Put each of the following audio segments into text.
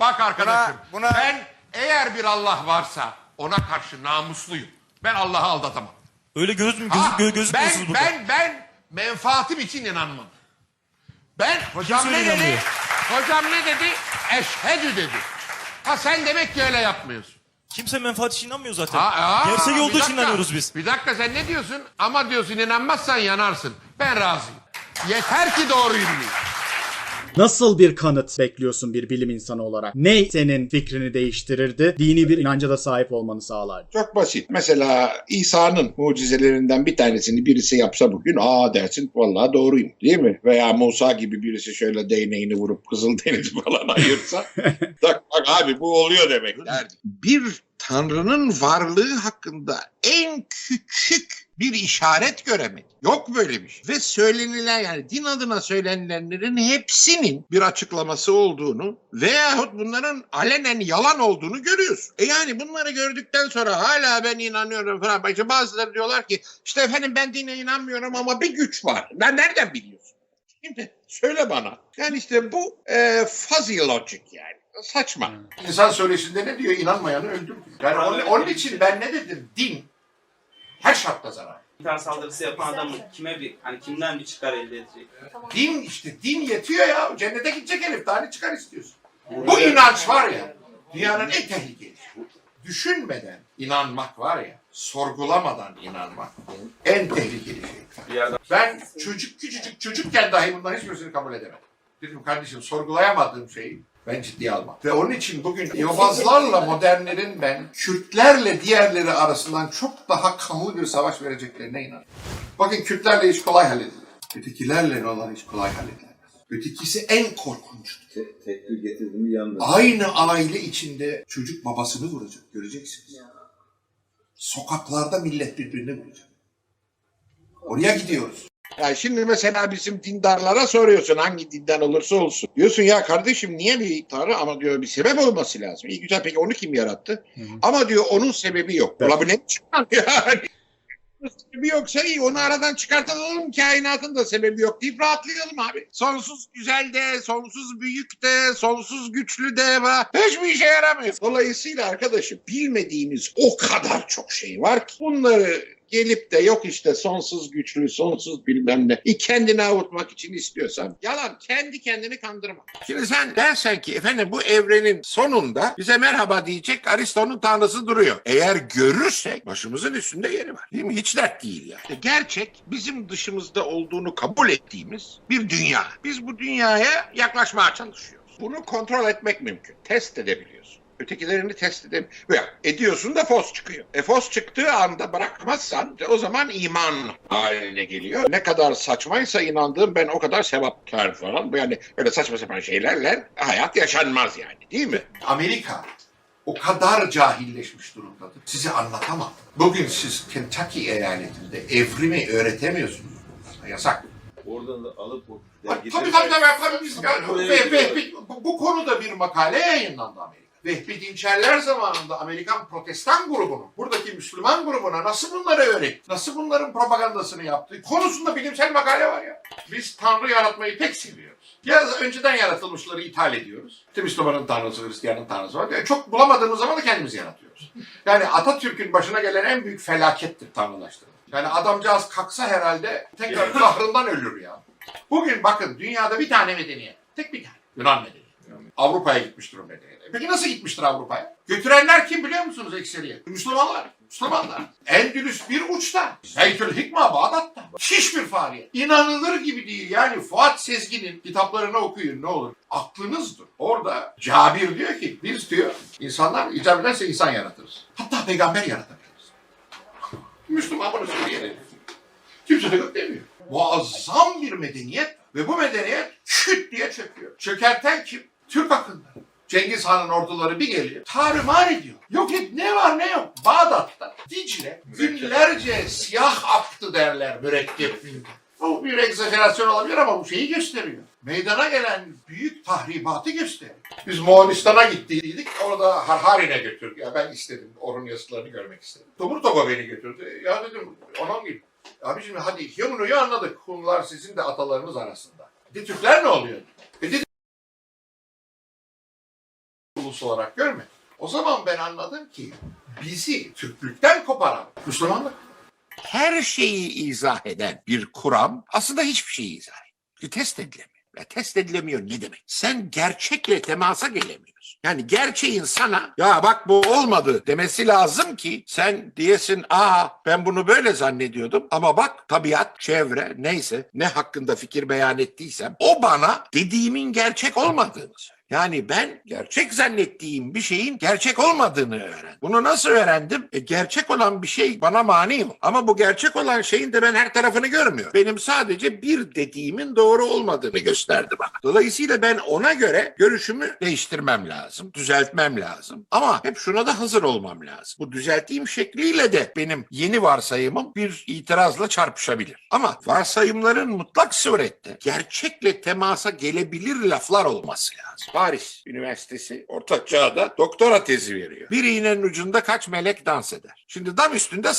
Bak arkadaşım Buna- buna- ben eğer bir Allah varsa ona karşı namusluyum. Ben Allah'ı aldatamam. Öyle göz, göz, Ha, gö- gözükmüyorsunuz ben, burada. ben, ben menfaatim için inanmam. Ben hocam ne dedi? Hocam ne dedi? Eşhedü dedi. Ha sen demek ki öyle yapmıyorsun. Kimse menfaat için inanmıyor zaten. Ha, aa, Gerçek olduğu için inanıyoruz biz. Bir dakika sen ne diyorsun? Ama diyorsun inanmazsan yanarsın. Ben razıyım. Yeter ki doğruyu bileyim. Nasıl bir kanıt bekliyorsun bir bilim insanı olarak? Ne senin fikrini değiştirirdi? Dini bir inanca da sahip olmanı sağlardı. Çok basit. Mesela İsa'nın mucizelerinden bir tanesini birisi yapsa bugün aa dersin vallahi doğruyum değil mi? Veya Musa gibi birisi şöyle değneğini vurup Kızıldeniz'i falan ayırsa bak, bak abi bu oluyor demek derdi. Bir tanrının varlığı hakkında en küçük bir işaret göremedik. Yok böyle bir şey. Ve söylenilen yani din adına söylenilenlerin hepsinin bir açıklaması olduğunu veyahut bunların alenen yalan olduğunu görüyorsun. E yani bunları gördükten sonra hala ben inanıyorum falan. İşte bazıları diyorlar ki işte efendim ben dine inanmıyorum ama bir güç var. Ben nereden biliyorsun? Şimdi söyle bana. Yani işte bu e, fuzzy logic yani. Saçma. İnsan söyleşinde ne diyor? İnanmayanı öldür. Yani onun, onun için ben ne dedim? Din her şartta zarar. İntihar saldırısı yapan adam kime bir hani kimden bir çıkar elde edecek? Din işte din yetiyor ya. Cennete gidecek herif. Daha ne çıkar istiyorsun? Bu inanç var ya. Dünyanın en tehlikeli. Düşünmeden inanmak var ya. Sorgulamadan inanmak. En tehlikeli şey. Ben çocuk küçücük çocukken dahi bunların hiçbirisini kabul edemedim. Dedim kardeşim sorgulayamadığım şeyi ben ciddiye almam. Ve onun için bugün yobazlarla modernlerin ben Kürtlerle diğerleri arasından çok daha kanlı bir savaş vereceklerine inanıyorum. Bakın Kürtlerle iş kolay halledilir. Ötekilerle olan iş kolay halledilemez. Ötekisi en korkunçtur. Tekbir getirdi mi yandı. Aynı aile içinde çocuk babasını vuracak. Göreceksiniz. Sokaklarda millet birbirini vuracak. Oraya gidiyoruz. Yani şimdi mesela bizim dindarlara soruyorsun hangi dinden olursa olsun. Diyorsun ya kardeşim niye bir tanrı ama diyor bir sebep olması lazım. İyi güzel peki onu kim yarattı? Ama diyor onun sebebi yok. Evet. Ne çıkan yani? sebebi yoksa iyi onu aradan çıkartalım kainatın da sebebi yok deyip rahatlayalım abi. Sonsuz güzel de, sonsuz büyük de, sonsuz güçlü de var. Hiçbir işe yaramıyor. Dolayısıyla arkadaşım bilmediğimiz o kadar çok şey var ki bunları gelip de yok işte sonsuz güçlü, sonsuz bilmem ne. E kendini avutmak için istiyorsan yalan. Kendi kendini kandırma. Şimdi sen dersen ki efendim bu evrenin sonunda bize merhaba diyecek Aristo'nun tanrısı duruyor. Eğer görürsek başımızın üstünde yeri var. Değil mi? Hiç dert değil yani. E, Gerçek bizim dışımızda olduğunu kabul ettiğimiz bir dünya. Biz bu dünyaya yaklaşmaya çalışıyoruz. Bunu kontrol etmek mümkün. Test edebiliyorsun. Ötekilerini test edem Veya ediyorsun da fos çıkıyor. E fos çıktığı anda bırakmazsan o zaman iman haline geliyor. Ne kadar saçmaysa inandığım ben o kadar sevapkar falan. Yani böyle saçma sapan şeylerle hayat yaşanmaz yani değil mi? Amerika o kadar cahilleşmiş durumdadır. Size anlatamam. Bugün siz Kentucky eyaletinde evrimi öğretemiyorsunuz. Yasak. Oradan da alıp o Tabii tabii tabii, tabii, biz bu konuda bir makale yayınlandı Amerika. Vehbi Dinçerler zamanında Amerikan protestan grubunun, buradaki Müslüman grubuna nasıl bunları öğretti, nasıl bunların propagandasını yaptı konusunda bilimsel makale var ya. Biz Tanrı yaratmayı pek seviyoruz. Ya önceden yaratılmışları ithal ediyoruz. İşte Müslümanın tanrısı, Hristiyanın tanrısı var. Yani çok bulamadığımız zaman da kendimiz yaratıyoruz. Yani Atatürk'ün başına gelen en büyük felakettir tanrılaştırma. Yani adamcağız kalksa herhalde tekrar kahrından ölür ya. Bugün bakın dünyada bir tane medeniyet. Tek bir tane. Yunan medeniyeti. Avrupa'ya gitmiştir o medeniyet. Peki nasıl gitmiştir Avrupa'ya? Götürenler kim biliyor musunuz ekseriyet? Müslümanlar. Müslümanlar. Endülüs bir uçta. Zeytül Hikma Bağdat'ta. Hiçbir faaliyet. İnanılır gibi değil. Yani Fuat Sezgin'in kitaplarını okuyun ne olur. Aklınızdır. Orada Cabir diyor ki biz diyor insanlar icap ederse insan yaratırız. Hatta peygamber yaratabiliriz. Müslüman bunu söyleyelim. Kimse de yok demiyor. Muazzam bir medeniyet ve bu medeniyet küt diye çöküyor. Çökerten kim? Türk akınları. Cengiz Han'ın orduları bir geliyor. Tarumar ediyor. Yok et ne var ne yok. Bağdat'ta Dicle günlerce siyah aktı derler mürekkep. Bu bir egzajerasyon olabilir ama bu şeyi gösteriyor. Meydana gelen büyük tahribatı gösteriyor. Biz Moğolistan'a gittiydik. Orada Harharin'e götürdü. Ya ben istedim. Orhun yazılarını görmek istedim. Tomurtogo beni götürdü. Ya dedim onun gibi. Abi şimdi hadi Hun'uyu anladık. Hunlar sizin de atalarınız arasında. De Türkler ne oluyor? E dedi ulus olarak görmedik. O zaman ben anladım ki bizi Türklükten koparan Müslümanlık. Her şeyi izah eden bir kuram aslında hiçbir şeyi izah etmiyor. Test edilemiyor. Ya test edilemiyor ne demek? Sen gerçekle temasa gelemiyorsun. Yani gerçeğin sana ya bak bu olmadı demesi lazım ki sen diyesin aa ben bunu böyle zannediyordum ama bak tabiat, çevre neyse ne hakkında fikir beyan ettiysem o bana dediğimin gerçek olmadığını söylüyor. Yani ben gerçek zannettiğim bir şeyin gerçek olmadığını öğrendim. Bunu nasıl öğrendim? E, gerçek olan bir şey bana mani ol. Ama bu gerçek olan şeyin de ben her tarafını görmüyorum. Benim sadece bir dediğimin doğru olmadığını gösterdi bana. Dolayısıyla ben ona göre görüşümü değiştirmem lazım, düzeltmem lazım. Ama hep şuna da hazır olmam lazım. Bu düzelttiğim şekliyle de benim yeni varsayımım bir itirazla çarpışabilir. Ama varsayımların mutlak surette gerçekle temasa gelebilir laflar olması lazım. Paris Üniversitesi Orta Çağ'da doktora tezi veriyor. Bir iğnenin ucunda kaç melek dans eder? Şimdi dam üstünde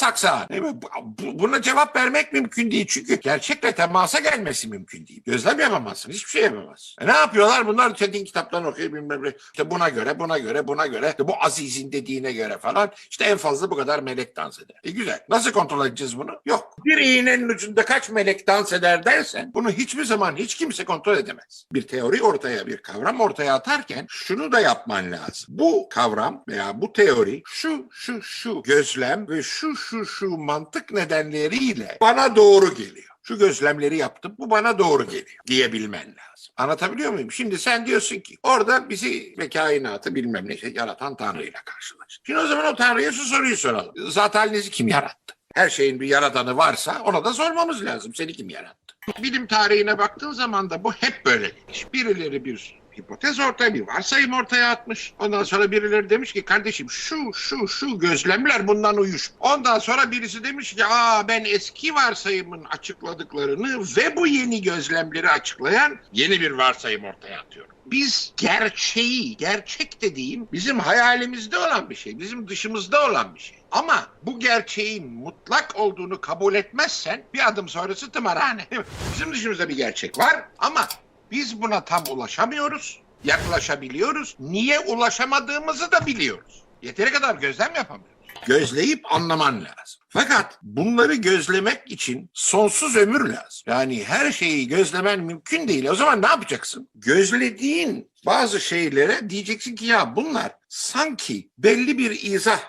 bu- Buna cevap vermek mümkün değil. Çünkü gerçekle temasa gelmesi mümkün değil. Gözlem yapamazsın. Hiçbir şey yapamazsın. E ne yapıyorlar? Bunlar senin kitaplarını okuyor bilmem ne. İşte buna göre, buna göre, buna göre. İşte bu Aziz'in dediğine göre falan. İşte en fazla bu kadar melek dans eder. E güzel. Nasıl kontrol edeceğiz bunu? Yok. Bir iğnenin ucunda kaç melek dans eder dersen bunu hiçbir zaman hiç kimse kontrol edemez. Bir teori ortaya, bir kavram ortaya atarken şunu da yapman lazım. Bu kavram veya bu teori şu şu şu gözlem ve şu şu şu mantık nedenleriyle bana doğru geliyor. Şu gözlemleri yaptım bu bana doğru geliyor diyebilmen lazım. Anlatabiliyor muyum? Şimdi sen diyorsun ki orada bizi ve kainatı bilmem ne şey yaratan Tanrı'yla karşılaş. Şimdi o zaman o Tanrı'ya şu soruyu soralım. Zat kim yarattı? Her şeyin bir yaratanı varsa ona da sormamız lazım. Seni kim yarattı? Bilim tarihine baktığın zaman da bu hep böyle. Birileri bir hipotez ortaya bir varsayım ortaya atmış. Ondan sonra birileri demiş ki kardeşim şu şu şu gözlemler bundan uyuş. Ondan sonra birisi demiş ki aa ben eski varsayımın açıkladıklarını ve bu yeni gözlemleri açıklayan yeni bir varsayım ortaya atıyorum. Biz gerçeği, gerçek dediğim bizim hayalimizde olan bir şey, bizim dışımızda olan bir şey. Ama bu gerçeğin mutlak olduğunu kabul etmezsen bir adım sonrası tımarhane. Bizim dışımızda bir gerçek var ama biz buna tam ulaşamıyoruz, yaklaşabiliyoruz. Niye ulaşamadığımızı da biliyoruz. Yeteri kadar gözlem yapamıyoruz. Gözleyip anlaman lazım. Fakat bunları gözlemek için sonsuz ömür lazım. Yani her şeyi gözlemen mümkün değil. O zaman ne yapacaksın? Gözlediğin bazı şeylere diyeceksin ki ya bunlar sanki belli bir izah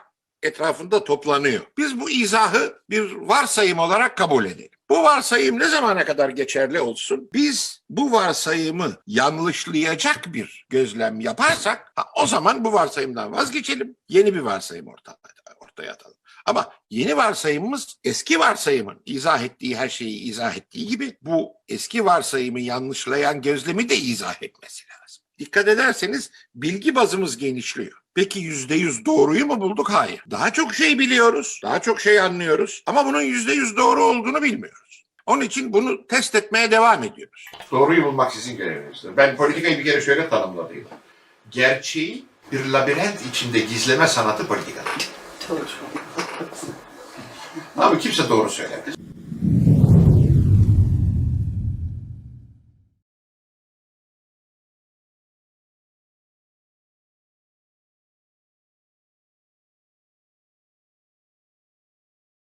etrafında toplanıyor. Biz bu izahı bir varsayım olarak kabul edelim. Bu varsayım ne zamana kadar geçerli olsun? Biz bu varsayımı yanlışlayacak bir gözlem yaparsak o zaman bu varsayımdan vazgeçelim. Yeni bir varsayım ortaya, ortaya atalım. Ama yeni varsayımımız eski varsayımın izah ettiği her şeyi izah ettiği gibi bu eski varsayımı yanlışlayan gözlemi de izah etmesi lazım. Dikkat ederseniz bilgi bazımız genişliyor. Peki yüzde yüz doğruyu mu bulduk? Hayır. Daha çok şey biliyoruz, daha çok şey anlıyoruz ama bunun yüzde yüz doğru olduğunu bilmiyoruz. Onun için bunu test etmeye devam ediyoruz. Doğruyu bulmak sizin görevinizdir. Ben politikayı bir kere şöyle tanımladım. Gerçeği bir labirent içinde gizleme sanatı politikadır. Ama kimse doğru söylemez.